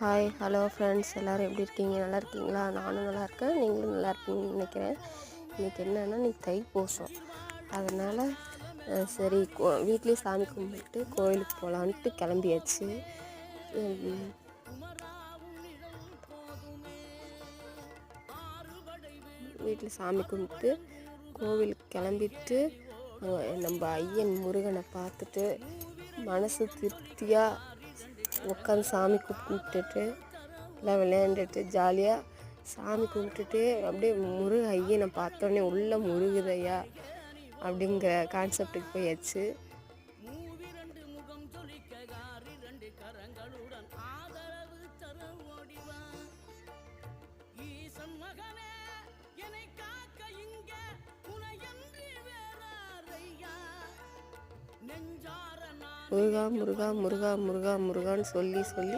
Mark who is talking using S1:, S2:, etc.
S1: hi hello friends எல்லோரும் எப்படி இருக்கீங்க நல்லா இருக்கீங்களா நானும் நல்லா இருக்கேன் நீங்களும் நல்லா இருக்கீங்கன்னு நினைக்கிறேன் இன்றைக்கி என்னென்னா இன்றைக்கி தைப்பூசம் அதனால் சரி கோ வீட்லேயே சாமி கும்பிட்டு கோயிலுக்கு போகலான்ட்டு கிளம்பியாச்சு வீட்டில் சாமி கும்பிட்டு கோவிலுக்கு கிளம்பிட்டு நம்ம ஐயன் முருகனை பார்த்துட்டு மனசு திருப்தியாக உட்காந்து சாமி கும்பிட்டுட்டு எல்லாம் விளையாண்டுட்டு ஜாலியாக சாமி கும்பிட்டுட்டு அப்படியே முருக ஐயனை பார்த்தோன்னே உள்ளே முருகுதையா அப்படிங்கிற கான்செப்டுக்கு போயாச்சு மகனே என்னை காக்க முருகா முருகா முருகா முருகா முருகான்னு சொல்லி சொல்லி